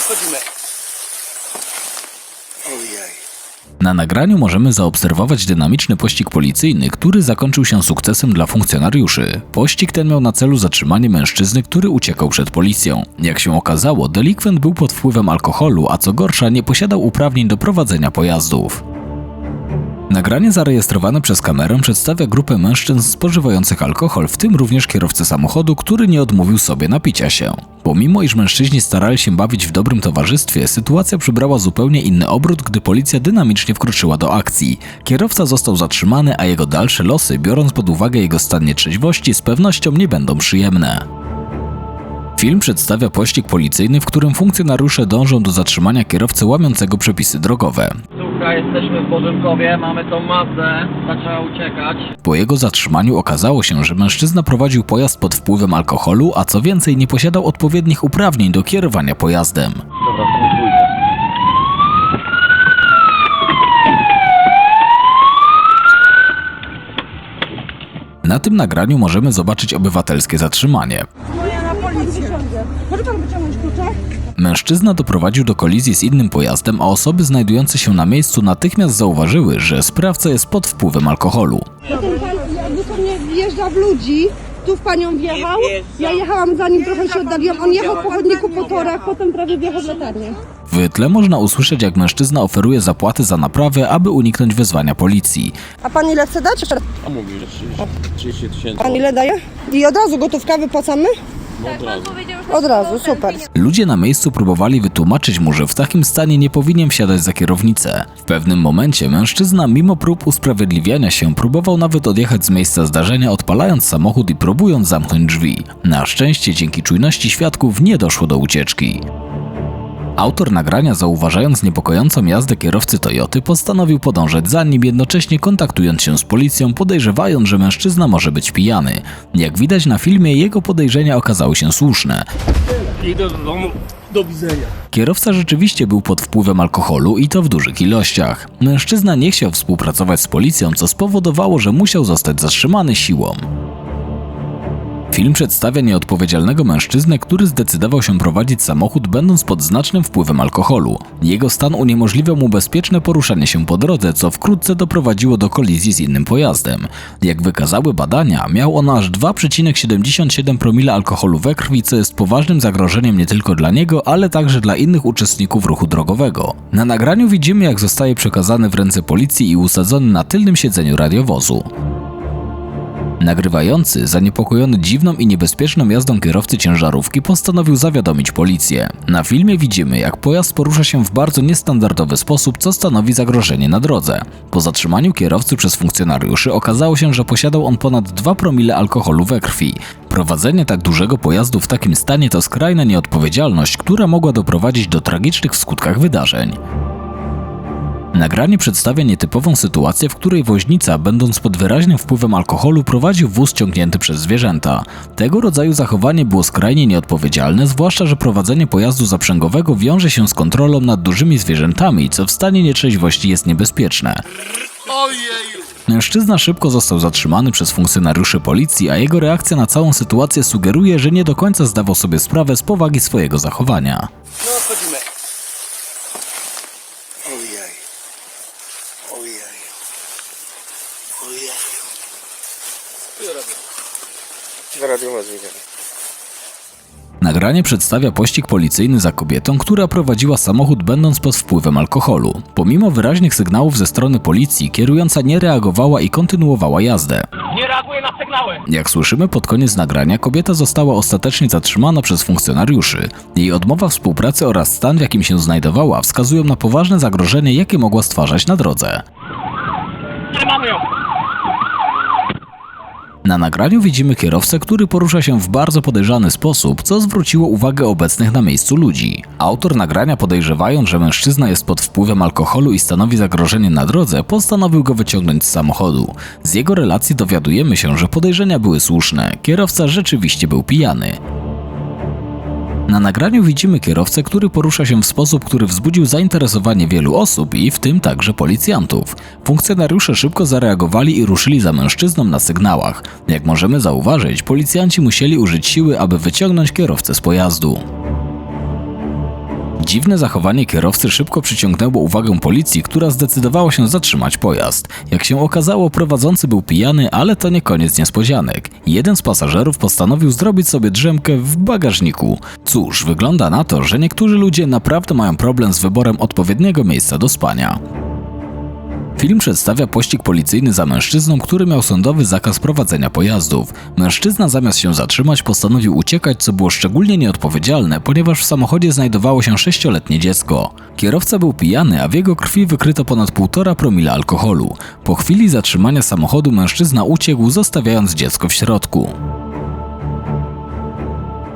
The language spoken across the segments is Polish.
wchodzimy. Ojej. Na nagraniu możemy zaobserwować dynamiczny pościg policyjny, który zakończył się sukcesem dla funkcjonariuszy. Pościg ten miał na celu zatrzymanie mężczyzny, który uciekał przed policją. Jak się okazało, delikwent był pod wpływem alkoholu, a co gorsza, nie posiadał uprawnień do prowadzenia pojazdów. Nagranie zarejestrowane przez kamerę przedstawia grupę mężczyzn spożywających alkohol, w tym również kierowcę samochodu, który nie odmówił sobie napicia się. Pomimo iż mężczyźni starali się bawić w dobrym towarzystwie, sytuacja przybrała zupełnie inny obrót, gdy policja dynamicznie wkroczyła do akcji. Kierowca został zatrzymany, a jego dalsze losy, biorąc pod uwagę jego stan nietrzeźwości, z pewnością nie będą przyjemne. Film przedstawia pościg policyjny, w którym funkcjonariusze dążą do zatrzymania kierowcy łamiącego przepisy drogowe. Słuchaj, jesteśmy w Bożynkowie, mamy tą masę, zaczęła uciekać. Po jego zatrzymaniu okazało się, że mężczyzna prowadził pojazd pod wpływem alkoholu, a co więcej nie posiadał odpowiednich uprawnień do kierowania pojazdem. Dobra. Na tym nagraniu możemy zobaczyć obywatelskie zatrzymanie. Moja na policję. Może pan wyciągnąć klucze? Mężczyzna doprowadził do kolizji z innym pojazdem, a osoby znajdujące się na miejscu natychmiast zauważyły, że sprawca jest pod wpływem alkoholu. Ten pan jakby sobie wjeżdża w ludzi. Tu w panią wjechał. Ja jechałam za nim, trochę się oddaliłam. On jechał po chodniku po torach, potem prawie wjechał w latarnię. W tle można usłyszeć, jak mężczyzna oferuje zapłaty za naprawę, aby uniknąć wezwania policji. A pan ile chce dać? A mówi, że 30 30 tysięcy Pan ile daje? I od razu gotówka wypłacamy? Od razu. Od razu, super. Ludzie na miejscu próbowali wytłumaczyć mu, że w takim stanie nie powinien wsiadać za kierownicę. W pewnym momencie mężczyzna, mimo prób usprawiedliwiania się, próbował nawet odjechać z miejsca zdarzenia, odpalając samochód i próbując zamknąć drzwi. Na szczęście, dzięki czujności świadków, nie doszło do ucieczki. Autor nagrania, zauważając niepokojącą jazdę kierowcy Toyoty, postanowił podążać za nim, jednocześnie kontaktując się z policją, podejrzewając, że mężczyzna może być pijany. Jak widać na filmie, jego podejrzenia okazały się słuszne. Idę do domu. Do widzenia. Kierowca rzeczywiście był pod wpływem alkoholu i to w dużych ilościach. Mężczyzna nie chciał współpracować z policją, co spowodowało, że musiał zostać zatrzymany siłą. Film przedstawia nieodpowiedzialnego mężczyznę, który zdecydował się prowadzić samochód będąc pod znacznym wpływem alkoholu. Jego stan uniemożliwiał mu bezpieczne poruszanie się po drodze, co wkrótce doprowadziło do kolizji z innym pojazdem. Jak wykazały badania, miał on aż 2,77 promila alkoholu we krwi, co jest poważnym zagrożeniem nie tylko dla niego, ale także dla innych uczestników ruchu drogowego. Na nagraniu widzimy, jak zostaje przekazany w ręce policji i usadzony na tylnym siedzeniu radiowozu. Nagrywający, zaniepokojony dziwną i niebezpieczną jazdą kierowcy ciężarówki, postanowił zawiadomić policję. Na filmie widzimy, jak pojazd porusza się w bardzo niestandardowy sposób, co stanowi zagrożenie na drodze. Po zatrzymaniu kierowcy przez funkcjonariuszy okazało się, że posiadał on ponad 2 promile alkoholu we krwi. Prowadzenie tak dużego pojazdu w takim stanie to skrajna nieodpowiedzialność, która mogła doprowadzić do tragicznych w skutkach wydarzeń. Nagranie przedstawia nietypową sytuację, w której woźnica, będąc pod wyraźnym wpływem alkoholu, prowadził wóz ciągnięty przez zwierzęta. Tego rodzaju zachowanie było skrajnie nieodpowiedzialne, zwłaszcza, że prowadzenie pojazdu zaprzęgowego wiąże się z kontrolą nad dużymi zwierzętami, co w stanie nietrzeźwości jest niebezpieczne. Mężczyzna szybko został zatrzymany przez funkcjonariuszy policji, a jego reakcja na całą sytuację sugeruje, że nie do końca zdawał sobie sprawę z powagi swojego zachowania. No. Ojej. Ojej. Ojej. Radio ma dźwiganie. Nagranie przedstawia pościg policyjny za kobietą, która prowadziła samochód będąc pod wpływem alkoholu. Pomimo wyraźnych sygnałów ze strony policji, kierująca nie reagowała i kontynuowała jazdę. Reaguje na sygnały! Jak słyszymy pod koniec nagrania, kobieta została ostatecznie zatrzymana przez funkcjonariuszy. Jej odmowa współpracy oraz stan, w jakim się znajdowała, wskazują na poważne zagrożenie, jakie mogła stwarzać na drodze. Trzymamy ją! Na nagraniu widzimy kierowcę, który porusza się w bardzo podejrzany sposób, co zwróciło uwagę obecnych na miejscu ludzi. Autor nagrania podejrzewając, że mężczyzna jest pod wpływem alkoholu i stanowi zagrożenie na drodze, postanowił go wyciągnąć z samochodu. Z jego relacji dowiadujemy się, że podejrzenia były słuszne. Kierowca rzeczywiście był pijany. Na nagraniu widzimy kierowcę, który porusza się w sposób, który wzbudził zainteresowanie wielu osób i w tym także policjantów. Funkcjonariusze szybko zareagowali i ruszyli za mężczyzną na sygnałach. Jak możemy zauważyć, policjanci musieli użyć siły, aby wyciągnąć kierowcę z pojazdu. Dziwne zachowanie kierowcy szybko przyciągnęło uwagę policji, która zdecydowała się zatrzymać pojazd. Jak się okazało, prowadzący był pijany, ale to nie koniec niespodzianek. Jeden z pasażerów postanowił zrobić sobie drzemkę w bagażniku. Cóż, wygląda na to, że niektórzy ludzie naprawdę mają problem z wyborem odpowiedniego miejsca do spania. Film przedstawia pościg policyjny za mężczyzną, który miał sądowy zakaz prowadzenia pojazdów. Mężczyzna zamiast się zatrzymać postanowił uciekać, co było szczególnie nieodpowiedzialne, ponieważ w samochodzie znajdowało się sześcioletnie dziecko. Kierowca był pijany, a w jego krwi wykryto ponad 1,5 promila alkoholu. Po chwili zatrzymania samochodu mężczyzna uciekł, zostawiając dziecko w środku.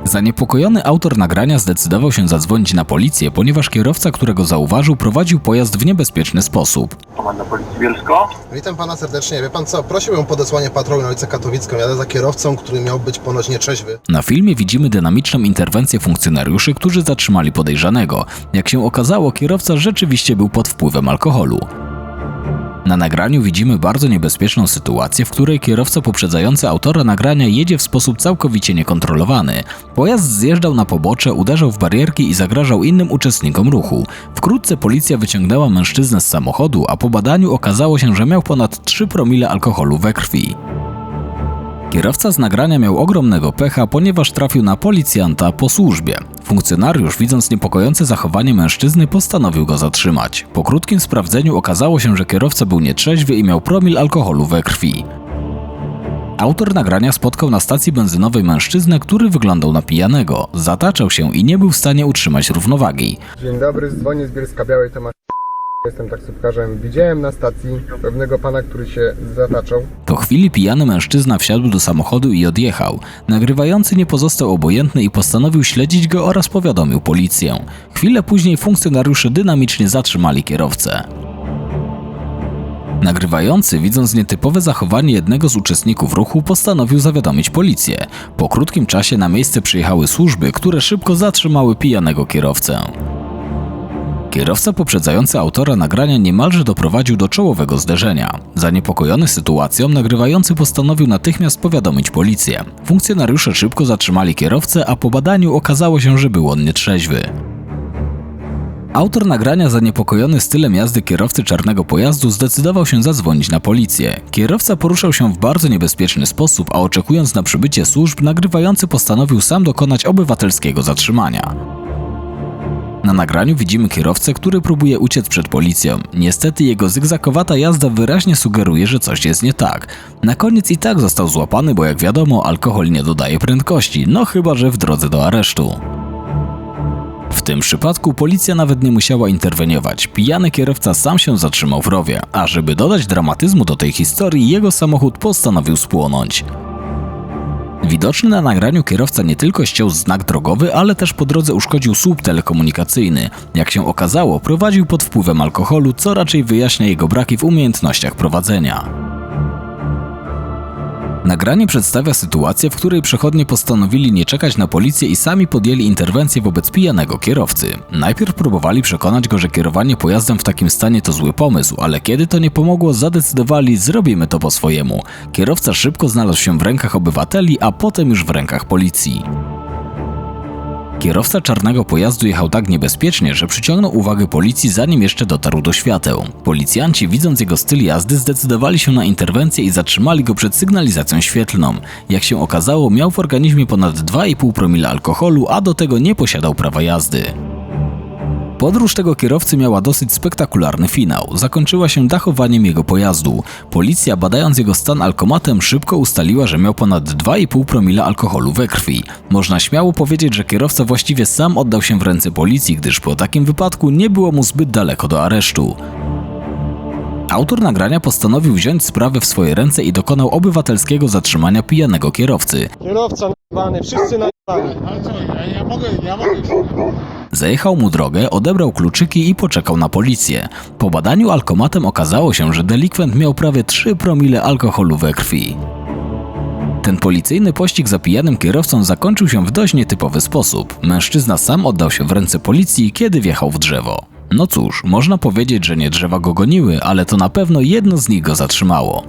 Zaniepokojony autor nagrania zdecydował się zadzwonić na policję, ponieważ kierowca, którego zauważył, prowadził pojazd w niebezpieczny sposób. Komenda Policji Bielsko. Witam pana serdecznie. Wie pan co? Prosiłbym o podesłanie patrolu na ulicę Katowicką. Jadę za kierowcą, który miał być ponoć nietrzeźwy. Na filmie widzimy dynamiczną interwencję funkcjonariuszy, którzy zatrzymali podejrzanego. Jak się okazało, kierowca rzeczywiście był pod wpływem alkoholu. Na nagraniu widzimy bardzo niebezpieczną sytuację, w której kierowca poprzedzający autora nagrania jedzie w sposób całkowicie niekontrolowany. Pojazd zjeżdżał na pobocze, uderzał w barierki i zagrażał innym uczestnikom ruchu. Wkrótce policja wyciągnęła mężczyznę z samochodu, a po badaniu okazało się, że miał ponad 3 promile alkoholu we krwi. Kierowca z nagrania miał ogromnego pecha, ponieważ trafił na policjanta po służbie. Funkcjonariusz, widząc niepokojące zachowanie mężczyzny, postanowił go zatrzymać. Po krótkim sprawdzeniu okazało się, że kierowca był nietrzeźwy i miał promil alkoholu we krwi. Autor nagrania spotkał na stacji benzynowej mężczyznę, który wyglądał na pijanego. Zataczał się i nie był w stanie utrzymać równowagi. Dzień dobry, dzwonię z Bielska Białej. Jestem taksówkarzem. Widziałem na stacji pewnego pana, który się zataczał. Po chwili pijany mężczyzna wsiadł do samochodu i odjechał. Nagrywający nie pozostał obojętny i postanowił śledzić go oraz powiadomił policję. Chwilę później funkcjonariusze dynamicznie zatrzymali kierowcę. Nagrywający, widząc nietypowe zachowanie jednego z uczestników ruchu, postanowił zawiadomić policję. Po krótkim czasie na miejsce przyjechały służby, które szybko zatrzymały pijanego kierowcę. Kierowca poprzedzający autora nagrania niemalże doprowadził do czołowego zderzenia. Zaniepokojony sytuacją, nagrywający postanowił natychmiast powiadomić policję. Funkcjonariusze szybko zatrzymali kierowcę, a po badaniu okazało się, że był on nietrzeźwy. Autor nagrania, zaniepokojony stylem jazdy kierowcy czarnego pojazdu, zdecydował się zadzwonić na policję. Kierowca poruszał się w bardzo niebezpieczny sposób, a oczekując na przybycie służb, nagrywający postanowił sam dokonać obywatelskiego zatrzymania. Na nagraniu widzimy kierowcę, który próbuje uciec przed policją. Niestety jego zygzakowata jazda wyraźnie sugeruje, że coś jest nie tak. Na koniec i tak został złapany, bo jak wiadomo, alkohol nie dodaje prędkości, no chyba że w drodze do aresztu. W tym przypadku policja nawet nie musiała interweniować. Pijany kierowca sam się zatrzymał w rowie, a żeby dodać dramatyzmu do tej historii, jego samochód postanowił spłonąć. Widoczny na nagraniu kierowca nie tylko ściął znak drogowy, ale też po drodze uszkodził słup telekomunikacyjny. Jak się okazało, prowadził pod wpływem alkoholu, co raczej wyjaśnia jego braki w umiejętnościach prowadzenia. Nagranie przedstawia sytuację, w której przechodnie postanowili nie czekać na policję i sami podjęli interwencję wobec pijanego kierowcy. Najpierw próbowali przekonać go, że kierowanie pojazdem w takim stanie to zły pomysł, ale kiedy to nie pomogło, zadecydowali, zrobimy to po swojemu. Kierowca szybko znalazł się w rękach obywateli, a potem już w rękach policji. Kierowca czarnego pojazdu jechał tak niebezpiecznie, że przyciągnął uwagę policji zanim jeszcze dotarł do świateł. Policjanci, widząc jego styl jazdy, zdecydowali się na interwencję i zatrzymali go przed sygnalizacją świetlną. Jak się okazało, miał w organizmie ponad 2,5 promila alkoholu, a do tego nie posiadał prawa jazdy. Podróż tego kierowcy miała dosyć spektakularny finał. Zakończyła się dachowaniem jego pojazdu. Policja, badając jego stan alkomatem, szybko ustaliła, że miał ponad 2,5 promila alkoholu we krwi. Można śmiało powiedzieć, że kierowca właściwie sam oddał się w ręce policji, gdyż po takim wypadku nie było mu zbyt daleko do aresztu. Autor nagrania postanowił wziąć sprawę w swoje ręce i dokonał obywatelskiego zatrzymania pijanego kierowcy. Kierowca na***bany, wszyscy na***bani. Zajechał mu drogę, odebrał kluczyki i poczekał na policję. Po badaniu alkomatem okazało się, że delikwent miał prawie 3 promile alkoholu we krwi. Ten policyjny pościg za pijanym kierowcą zakończył się w dość nietypowy sposób. Mężczyzna sam oddał się w ręce policji, kiedy wjechał w drzewo. No cóż, można powiedzieć, że nie drzewa go goniły, ale to na pewno jedno z nich go zatrzymało.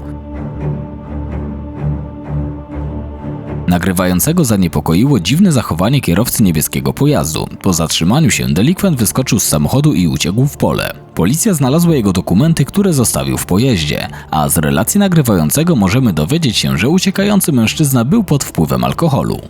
Nagrywającego zaniepokoiło dziwne zachowanie kierowcy niebieskiego pojazdu. Po zatrzymaniu się delikwent wyskoczył z samochodu i uciekł w pole. Policja znalazła jego dokumenty, które zostawił w pojeździe, a z relacji nagrywającego możemy dowiedzieć się, że uciekający mężczyzna był pod wpływem alkoholu.